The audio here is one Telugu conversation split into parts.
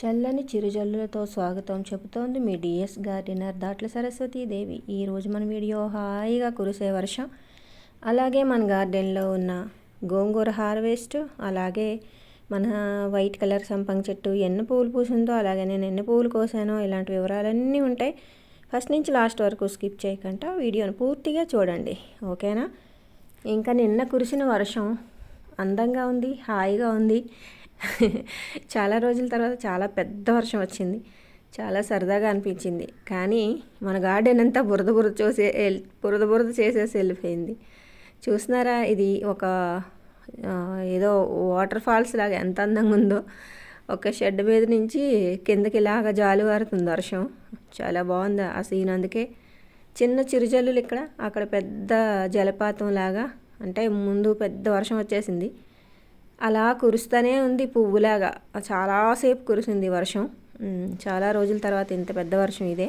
చల్లని చిరుజల్లులతో స్వాగతం చెబుతోంది మీ డిఎస్ గార్డెనర్ దాట్ల సరస్వతీదేవి. ఈరోజు మన వీడియో హాయిగా కురిసే వర్షం. అలాగే మన గార్డెన్లో ఉన్న గోంగూర హార్వెస్ట్ అలాగే మన వైట్ కలర్ సంపంగి చెట్టు ఎన్ని పువ్వులు పూసిందో అలాగే నేను ఎన్ని పువ్వులు కోసానో ఇలాంటి వివరాలన్నీ ఉంటాయి. ఫస్ట్ నుంచి లాస్ట్ వరకు స్కిప్ చేయకుండా వీడియోని పూర్తిగా చూడండి. ఓకేనా? ఇంకా నిన్న కురిసిన వర్షం అందంగా ఉంది హాయిగా ఉంది. చాలా రోజుల తర్వాత చాలా పెద్ద వర్షం వచ్చింది. చాలా సరదాగా అనిపించింది. కానీ మన గార్డెన్ అంతా బురద బురద చూసే బురద బురద చేసేసి వెళ్ళిపోయింది. చూసినారా ఇది ఒక ఏదో వాటర్ ఫాల్స్ లాగా ఎంత అందంగా ఉందో. ఒక షెడ్ మీద నుంచి కిందకి ఇలాగా జాలు వారుతుంది వర్షం. చాలా బాగుంది ఆ సీన్. అందుకే చిన్న చిరుజల్లులు ఇక్కడ. అక్కడ పెద్ద జలపాతం లాగా అంటే ముందు పెద్ద వర్షం వచ్చేసింది. అలా కురుస్తూనే ఉంది పువ్వులాగా. చాలాసేపు కురిసింది వర్షం. చాలా రోజుల తర్వాత ఇంత పెద్ద వర్షం ఇదే.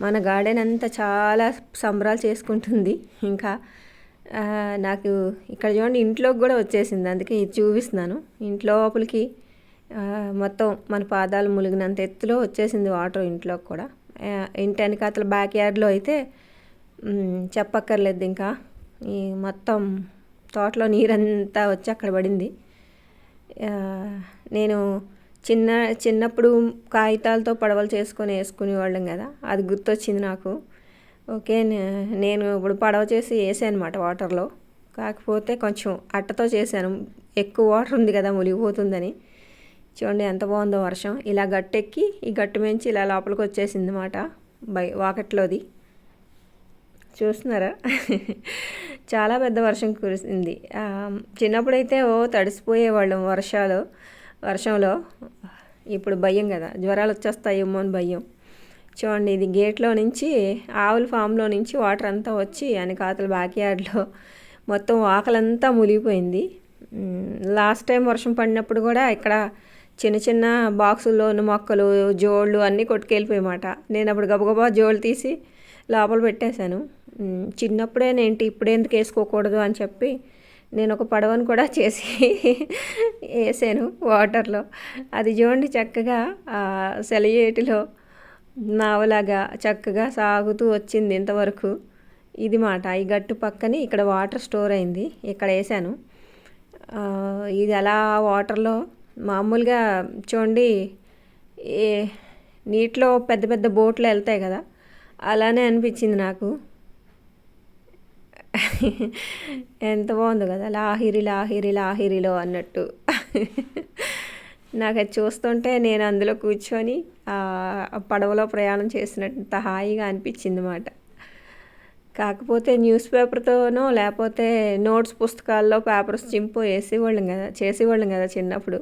మన గార్డెన్ అంతా చాలా సంబరాలు చేసుకుంటుంది. ఇంకా నాకు ఇక్కడ చూడండి ఇంట్లోకి కూడా వచ్చేసింది. అందుకే ఇది చూపిస్తున్నాను. ఇంట్లో లోపలికి మొత్తం మన పాదాలు ములిగినంత ఎత్తులో వచ్చేసింది వాటర్ ఇంట్లోకి కూడా. ఇంటి వెనకాతల బ్యాక్ యార్డ్లో అయితే చెప్పక్కర్లేదు. ఇంకా ఈ మొత్తం తోటలో నీరంతా వచ్చి అక్కడ పడింది. నేను చిన్న చిన్నప్పుడు కాగితాలతో పడవలు చేసుకొని వేసుకునేవాళ్ళం కదా అది గుర్తొచ్చింది నాకు. ఓకే నేను ఇప్పుడు పడవ చేసి వేసాను అనమాట వాటర్లో. కాకపోతే కొంచెం అట్టతో చేశాను. ఎక్కువ వాటర్ ఉంది కదా మునిగిపోతుందని. చూడండి ఎంత బాగుందో వర్షం. ఇలా గట్టెక్కి ఈ గట్టు మించి ఇలా లోపలికి వచ్చేసింది అనమాట బై వాకట్లోది. చూస్తున్నారా? చాలా పెద్ద వర్షం కురిసింది. చిన్నప్పుడైతే ఓ తడిసిపోయేవాళ్ళం వర్షాలు వర్షంలో. ఇప్పుడు భయం కదా జ్వరాలు వచ్చేస్తాయేమో అని భయం. చూడండి ఇది గేట్లో నుంచి ఆవుల ఫామ్లో నుంచి వాటర్ అంతా వచ్చి కాతల బ్యాక్యార్డ్లో మొత్తం ఆకలంతా మునిగిపోయింది. లాస్ట్ టైం వర్షం పడినప్పుడు కూడా ఇక్కడ చిన్న చిన్న బాక్సుల్లో ఉన్న మొక్కలు జోళ్ళు అన్నీ కొట్టుకెళ్ళిపోయామాట నేను అప్పుడు గబగబా జోళ్ళు తీసి లోపల పెట్టేశాను. చిన్నప్పుడే నేను ఇప్పుడే ఎందుకు వేసుకోకూడదు అని చెప్పి నేను ఒక పడవను కూడా చేసి వేసాను వాటర్లో. అది చూడండి చక్కగా సెలయేటిలో నావలాగా చక్కగా సాగుతూ వచ్చింది ఇంతవరకు. ఇది మాట ఈ గట్టు పక్కని ఇక్కడ వాటర్ స్టోర్ అయింది ఇక్కడ వేసాను. ఇది అలా వాటర్లో మామూలుగా చూడండి ఏ నీటిలో పెద్ద పెద్ద బోట్లు వెళ్తాయి కదా అలానే అనిపించింది నాకు. ఎంత బాగుంది కదా లాహిరి లాహిరి లాహిరిలో అన్నట్టు. నాకు అది చూస్తుంటే నేను అందులో కూర్చొని పడవలో ప్రయాణం చేసినంత హాయిగా అనిపించింది అన్నమాట. కాకపోతే న్యూస్ పేపర్తోనో లేకపోతే నోట్స్ పుస్తకాల్లో పేపర్స్ చింపు వేసేవాళ్ళం కదా చేసేవాళ్ళం కదా చిన్నప్పుడు.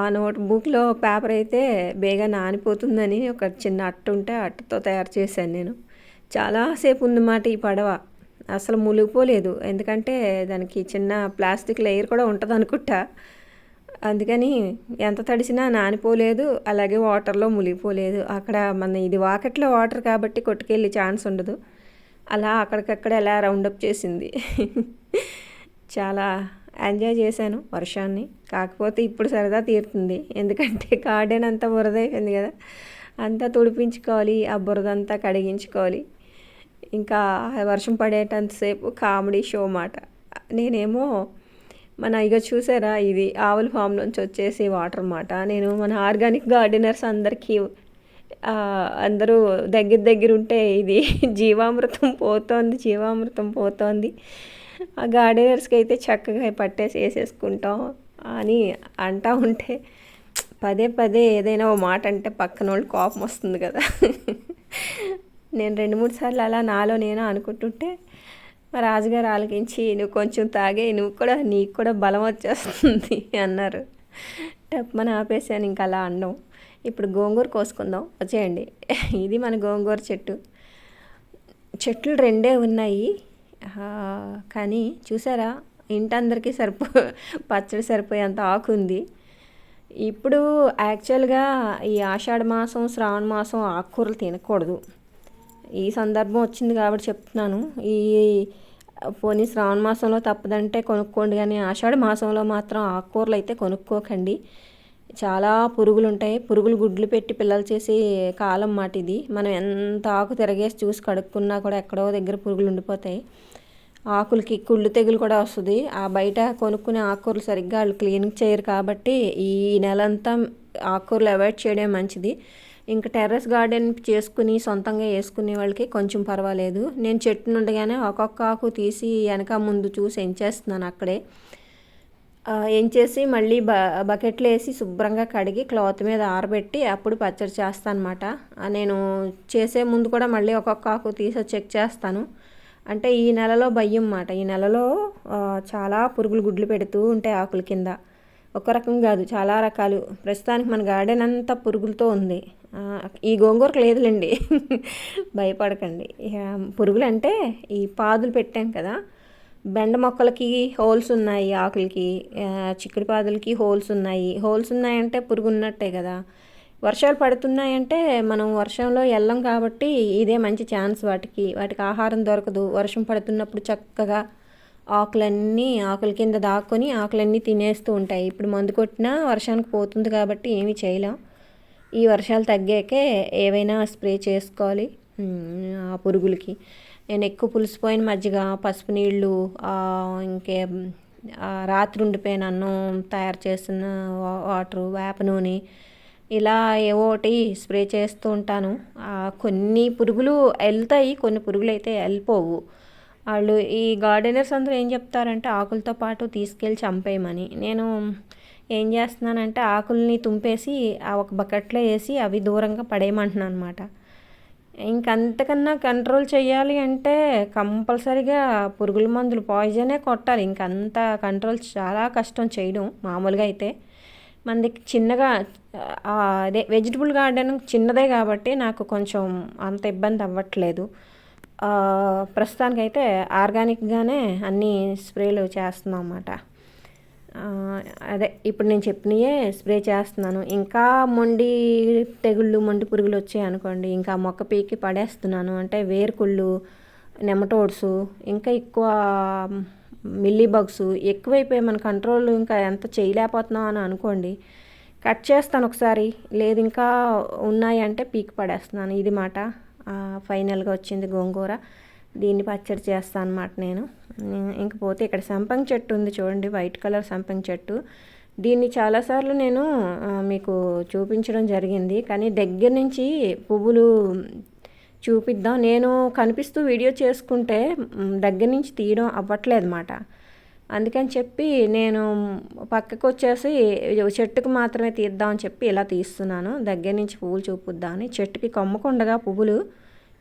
ఆ నోట్ బుక్లో పేపర్ అయితే బేగా నానిపోతుందని ఒక చిన్న అట్టు ఉంటే అట్టతో తయారు చేశాను నేను. చాలాసేపు ఉందన్నమాట ఈ పడవ. అసలు మునిగిపోలేదు. ఎందుకంటే దానికి చిన్న ప్లాస్టిక్ లేయర్ కూడా ఉంటుంది అనుకుంటా అందుకని ఎంత తడిసినా నానిపోలేదు. అలాగే వాటర్లో మునిగిపోలేదు. అక్కడ మన ఇది వాకట్లో వాటర్ కాబట్టి కొట్టుకెళ్ళి ఛాన్స్ ఉండదు. అలా అక్కడికక్కడ ఎలా రౌండప్ చేసింది. చాలా ఎంజాయ్ చేశాను వర్షాన్ని. కాకపోతే ఇప్పుడు సరదా తీరుతుంది. ఎందుకంటే గార్డెన్ అంతా బురద అయిపోయింది కదా. అంతా తుడిపించుకోవాలి. ఆ బురద అంతా కడిగించుకోవాలి. ఇంకా వర్షం పడేటంతసేపు కామెడీ షో మాట. నేనేమో మన ఇక చూసారా ఇది ఆవుల ఫామ్ నుంచి వచ్చేసి వాటర్ మాట. నేను మన ఆర్గానిక్ గార్డెనర్స్ అందరికీ అందరూ దగ్గర దగ్గర ఉంటే ఇది జీవామృతం పోతోంది జీవామృతం పోతోంది. ఆ గార్డెనర్స్కి అయితే చక్కగా పట్టేసి వేసేసుకుంటాం అని అంటా ఉంటే పదే పదే ఏదైనా ఓ మాట అంటే పక్కన వాళ్ళు కోపం వస్తుంది కదా. నేను రెండు మూడు సార్లు అలా నాలో నేను అనుకుంటుంటే మా రాజుగారు ఆలకించి నువ్వు కొంచెం తాగే నువ్వు కూడా నీకు కూడా బలం వచ్చేస్తుంది అన్నారు. టప్మని ఆపేసాను ఇంకా అలా అండం ఇప్పుడు గోంగూర కోసుకుందాం. వచ్చేయండి. ఇది మన గోంగూర చెట్టు. చెట్లు రెండే ఉన్నాయి. కానీ చూసారా ఇంటందరికీ సరిపో పచ్చడి సరిపోయేంత ఆకు ఉంది. ఇప్పుడు యాక్చువల్గా ఈ ఆషాఢ మాసం శ్రావణ మాసం ఆకుకూరలు తినకూడదు. ఈ సందర్భం వచ్చింది కాబట్టి చెప్తున్నాను. ఈ పోనీ శ్రావణ మాసంలో తప్పదంటే కొనుక్కోండి కానీ ఆషాఢ మాసంలో మాత్రం ఆకుకూరలు అయితే కొనుక్కోకండి. చాలా పురుగులు ఉంటాయి పురుగులు గుడ్లు పెట్టి పిల్లలు చేసి కాలం మాట ఇది. మనం ఎంత ఆకు తిరగేసి చూసి కడుక్కున్నా కూడా ఎక్కడో దగ్గర పురుగులు ఉండిపోతాయి. ఆకులకి కుళ్ళు తెగులు కూడా వస్తుంది. ఆ బయట కొనుక్కునే ఆకుకూరలు సరిగ్గా వాళ్ళు క్లీన్ చేయరు కాబట్టి ఈ నెలంతా ఆకుకూరలు అవాయిడ్ చేయడం మంచిది. ఇంకా టెర్రస్ గార్డెన్ చేసుకుని సొంతంగా వేసుకునే వాళ్ళకి కొంచెం పర్వాలేదు. నేను చెట్టు నుండిగానే ఒక్కొక్క ఆకు తీసి వెనక ముందు చూసి ఎంచేస్తున్నాను అక్కడే. ఎంచేసి మళ్ళీ బ బకెట్లో వేసి శుభ్రంగా కడిగి క్లాత్ మీద ఆరబెట్టి అప్పుడు పచ్చడి చేస్తానమాట. నేను చేసే ముందు కూడా మళ్ళీ ఒక్కొక్క ఆకు తీసి చెక్ చేస్తాను. అంటే ఈ నెలలో భయం అన్నమాట. ఈ నెలలో చాలా పురుగులు గుడ్లు పెడుతూ ఉంటాయి ఆకుల కింద. ఒక రకం కాదు చాలా రకాలు. ప్రస్తుతానికి మన గార్డెన్ అంతా పురుగులతో ఉంది. ఈ గోంగూరకు లేదులేండి. భయపడకండి. పురుగులు అంటే ఈ పాదులు పెట్టాం కదా. బెండ మొక్కలకి హోల్స్ ఉన్నాయి ఆకులకి చిక్కుడు పాదులకి హోల్స్ ఉన్నాయి. హోల్స్ ఉన్నాయంటే పురుగు ఉన్నట్టే కదా. వర్షాలు పడుతున్నాయంటే మనం వర్షంలో వెళ్ళం కాబట్టి ఇదే మంచి ఛాన్స్ వాటికి. వాటికి ఆహారం దొరకదు. వర్షం పడుతున్నప్పుడు చక్కగా ఆకులన్నీ ఆకుల కింద దాక్కొని ఆకులన్నీ తినేస్తూ ఉంటాయి. ఇప్పుడు మందు కొట్టినా వర్షానికి పోతుంది కాబట్టి ఏమీ చేయలేం. ఈ వర్షాలు తగ్గాకే ఏవైనా స్ప్రే చేసుకోవాలి. ఆ పురుగులకి. నేను ఎక్కువ పులిసిపోయిన మజ్జిగ పసుపు నీళ్ళు ఇంకే రాత్రి ఉండిపోయిన అన్నం తయారు చేసిన వాటరు వేప నూనె ఇలా ఏవోటి స్ప్రే చేస్తూ ఉంటాను. కొన్ని పురుగులు వెళ్తాయి కొన్ని పురుగులు అయితే వెళ్ళిపోవు. వాళ్ళు ఈ గార్డెనర్స్ అందరూ ఏం చెప్తారంటే ఆకులతో పాటు తీసుకెళ్ళి చంపేయమని. నేను ఏం చేస్తున్నానంటే ఆకుల్ని తుంపేసి ఆ ఒక బకెట్లో వేసి అవి దూరంగా పడేయమంటున్నాను అనమాట ఇంకంతకన్నా కంట్రోల్ చేయాలి అంటే కంపల్సరీగా పురుగుల మందులు పాయిజనే కొట్టాలి. ఇంకంత కంట్రోల్ చాలా కష్టం చేయడం మామూలుగా అయితే. మనది చిన్నగా అదే వెజిటబుల్ గార్డెన్ చిన్నదే కాబట్టి నాకు కొంచెం అంత ఇబ్బంది అవ్వట్లేదు. ప్రస్తుతానికైతే ఆర్గానిక్గానే అన్నీ స్ప్రేలు చేస్తున్నాం అన్నమాట అదే ఇప్పుడు నేను చెప్పినయే స్ప్రే చేస్తున్నాను. ఇంకా మొండి తెగుళ్ళు మొండి పురుగులు వచ్చాయి అనుకోండి ఇంకా మొక్క పీకి పడేస్తున్నాను. అంటే వేరుకుళ్ళు నెమటోడ్స్ ఇంకా ఎక్కువ మిల్లీ బగ్స్ ఎక్కువైపోయి మన కంట్రోల్ ఇంకా ఎంత చేయలేకపోతున్నాం అని అనుకోండి కట్ చేస్తాను ఒకసారి. లేదు ఇంకా ఉన్నాయి అంటే పీకి పడేస్తున్నాను. ఇది మాట. ఫైనల్గా వచ్చింది గోంగూర. దీన్ని పచ్చడి చేస్తాను అనమాట నేను. ఇంకపోతే ఇక్కడ సంపంగి చెట్టు ఉంది చూడండి వైట్ కలర్ సంపంగి చెట్టు. దీన్ని చాలాసార్లు నేను మీకు చూపించడం జరిగింది. కానీ దగ్గర నుంచి పువ్వులు చూపిద్దాం. నేను కనిపిస్తూ వీడియో చేసుకుంటే దగ్గర నుంచి తీయడం అవ్వట్లేదు అనమాట అందుకని చెప్పి నేను పక్కకు వచ్చేసి చెట్టుకు మాత్రమే తీద్దామని చెప్పి ఇలా తీస్తున్నాను. దగ్గర నుంచి పువ్వులు చూపుద్దామని. చెట్టుకి కొమ్మకుండగా పువ్వులు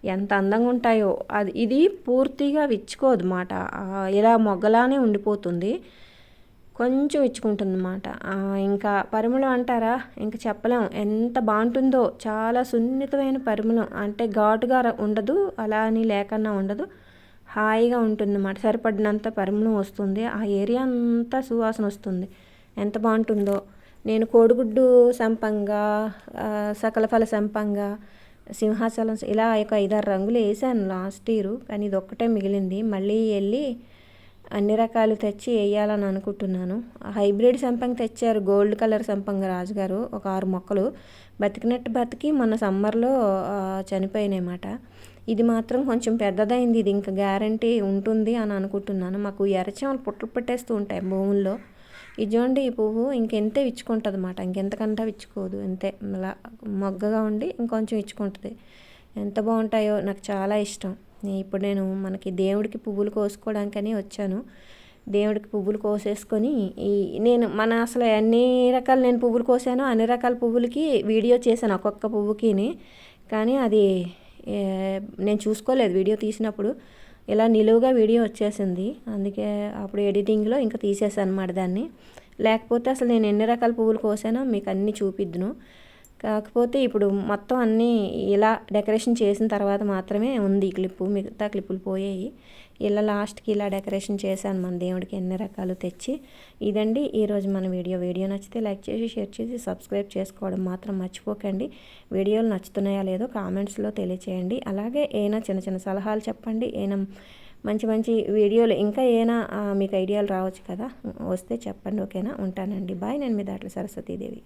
ఎంత అందంగా ఉంటాయో. అది ఇది పూర్తిగా విచ్చుకోదు మాట. ఇలా మొగ్గలానే ఉండిపోతుంది. కొంచెం ఇచ్చుకుంటుంది అన్నమాట ఇంకా పరిమళం అంటారా? ఇంకా చెప్పలేం. ఎంత బాగుంటుందో. చాలా సున్నితమైన పరిమళం. అంటే ఘాటుగా ఉండదు అలా అని లేకన్నా ఉండదు. హాయిగా ఉంటుందన్నమాట. సరిపడినంత పరిమళం వస్తుంది. ఆ ఏరియా అంతా సువాసన వస్తుంది. ఎంత బాగుంటుందో. నేను కోడిగుడ్డు సంపంగా సకల ఫల సంపంగా సింహాచలం ఇలా ఒక ఐదారు రంగులు వేసాను లాస్ట్ ఇయర్ కానీ ఇది ఒక్కటే మిగిలింది. మళ్ళీ వెళ్ళి అన్ని రకాలు తెచ్చి వేయాలని అనుకుంటున్నాను. హైబ్రిడ్ సంపంగి తెచ్చారు గోల్డ్ కలర్ సంపంగి రాజుగారు ఒక ఆరు మొక్కలు. బతికినట్టు బతికి మొన్న సమ్మర్లో చనిపోయినాయన్నమాట ఇది మాత్రం కొంచెం పెద్దదైంది ఇది ఇంకా గ్యారంటీ ఉంటుంది అని అనుకుంటున్నాను. మాకు ఎరచేమలు పుట్టలు పెట్టేస్తూ ఉంటాయి భూముల్లో. ఇది ఈ పువ్వు ఇంకెంతే ఇచ్చుకుంటుంది అనమాట ఇంకెంతకంటే విచ్చుకోదు. అంతే. ఇలా మొగ్గగా ఉండి ఇంకొంచెం ఇచ్చుకుంటుంది. ఎంత బాగుంటాయో నాకు చాలా ఇష్టం. ఇప్పుడు నేను మనకి దేవుడికి పువ్వులు కోసుకోవడానికని వచ్చాను. దేవుడికి పువ్వులు కోసేసుకొని ఈ నేను మన అసలు ఎన్ని రకాలు నేను పువ్వులు కోసానో అన్ని రకాల పువ్వులకి వీడియో చేశాను ఒక్కొక్క పువ్వుకిని. కానీ అది నేను చూసుకోలేదు. వీడియో తీసినప్పుడు ఇలా నిలువుగా వీడియో వచ్చేసింది. అందుకే అప్పుడు ఎడిటింగ్లో ఇంకా తీసేసాను అనమాట దాన్ని. లేకపోతే అసలు నేను ఎన్ని రకాల పువ్వులు కోసానో మీకు అన్నీ చూపిద్దును. కాకపోతే ఇప్పుడు మొత్తం అన్నీ ఇలా డెకరేషన్ చేసిన తర్వాత మాత్రమే ఉంది క్లిప్పు. మిగతా క్లిప్పులు పోయాయి. ఇలా లాస్ట్కి ఇలా డెకరేషన్ చేశాను మన దేవుడికి ఎన్ని రకాలు తెచ్చి. ఇదండి ఈరోజు మన వీడియో. వీడియో నచ్చితే లైక్ చేసి షేర్ చేసి సబ్స్క్రైబ్ చేసుకోవడం మాత్రం మర్చిపోకండి. వీడియోలు నచ్చుతున్నాయా లేదో కామెంట్స్లో తెలియచేయండి. అలాగే ఏమైనా చిన్న చిన్న సలహాలు చెప్పండి. ఏమైనా మంచి మంచి వీడియోలు ఇంకా ఏమైనా మీకు ఐడియాలు రావచ్చు కదా. వస్తే చెప్పండి. ఓకేనా? ఉంటానండి. బాయ్. నేను మీ దాంట్లో సరస్వతీదేవి.